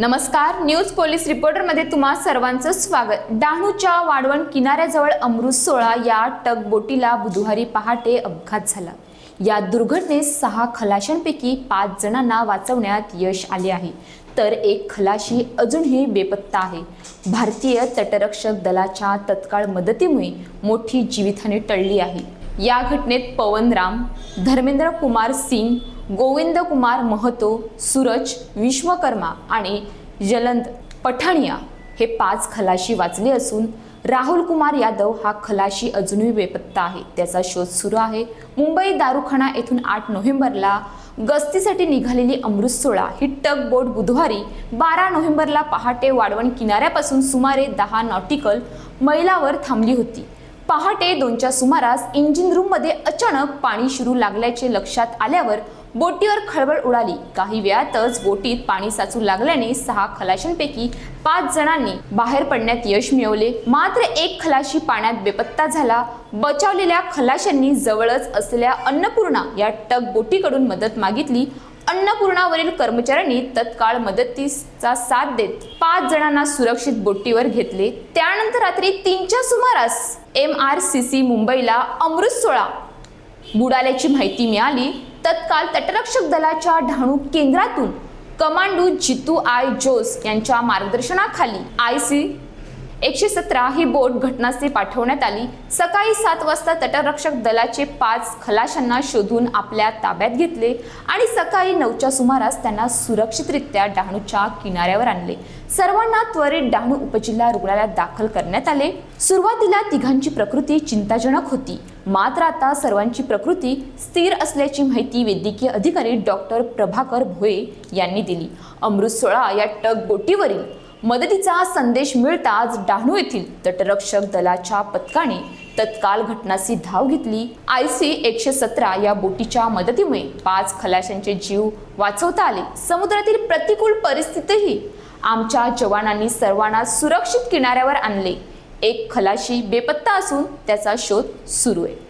नमस्कार news police रिपोर्टरमध्ये तुम्हा सर्वांचं स्वागत. डहाणूच्या वाढवण किनाऱ्याजवळ अमृत सोळा या टगबोटीला बुधवारी पहाटे अपघात झाला. या दुर्घटनेत सहा खलाशांपैकी पाच जणांना वाचवण्यात यश आले आहे. तर एक खलाशी अजूनही बेपत्ता आहे. भारतीय तटरक्षक दलाच्या तत्काळ मदतीमुळे मोठी जीवितहानी टळली आहे. या घटनेत पवन राम धर्मेंद्र कुमार सिंग गोविंद कुमार महतो सूरज विश्वकर्मा आणि जलंद पठाणिया हे पाच खलाशी वाचले असून राहुल कुमार यादव हा खलाशी अजूनही बेपत्ता आहे. त्याचा शोध सुरू आहे. मुंबई दारुखाना येथून आठ नोव्हेंबरला गस्तीसाठी निघालेली अमृत सोळा ही टग बोट बुधवारी बारा नोव्हेंबरला पहाटे वाढवण किनाऱ्यापासून सुमारे दहा नॉटिकल मैलावर थांबली होती. पहाटे दोनच्या सुमारास इंजिन रूममध्ये अचानक पाणी शिरू लागल्याचे लक्षात आल्यावर बोटीवर खळबळ उडाली. काही वेळातच बोटीत पाणी साचू लागल्याने सहा खलाशांपैकी पाच जणांनी बाहेर पडण्यात यश मिळवले. मात्र एक खलाशी पाण्यात बेपत्ता झाला. बचावलेल्या खलाशांनी जवळच असलेल्या अन्नपूर्णा या टग बोटीकडून मदत मागितली. अन्नपूर्णावरील कर्मचाऱ्यांनी तत्काळ मदतीचा साथ देत पाच जणांना सुरक्षित बोटीवर घेतले. त्यानंतर रात्री तीनच्या सुमारास एम आर सी सी मुंबईला अमृत सोळा बुडाल्याची माहिती मिळाली. तत्काळ तटरक्षक दलाच्या डहाणू केंद्रातून कमांडू जितू आय जोस यांच्या मार्गदर्शनाखाली आय सी एकशे सतरा ही बोट घटनास्थळी पाठवण्यात आली. सकाळी सात वाजता तटरक्षक दलाचे पाच खलाशांना शोधून आपल्या ताब्यात घेतले आणि सकाळी नऊच्या सुमारास त्यांना सुरक्षितरित्या डहाणूच्या किनाऱ्यावर आणले. सर्वांना त्वरित डहाणू उपजिल्हा रुग्णालयात दाखल करण्यात आले. सुरुवातीला तिघांची प्रकृती चिंताजनक होती. मात्र आता सर्वांची प्रकृती स्थिर असल्याची माहिती वैद्यकीय अधिकारी डॉक्टर प्रभाकर भोये यांनी दिली. अमृत सोळा या टग बोटीवरील मदतीचा संदेश मिळताच डहाणू येथील तटरक्षक दलाच्या पथकाने तत्काळ घटनाची धाव घेतली. आय सी एकशे सतरा या बोटीच्या मदतीमुळे पाच खलाशांचे जीव वाचवता आले. समुद्रातील प्रतिकूल परिस्थितीही आमच्या जवानांनी सर्वांना सुरक्षित किनाऱ्यावर आणले. एक खलाशी बेपत्ता असून त्याचा शोध सुरू आहे.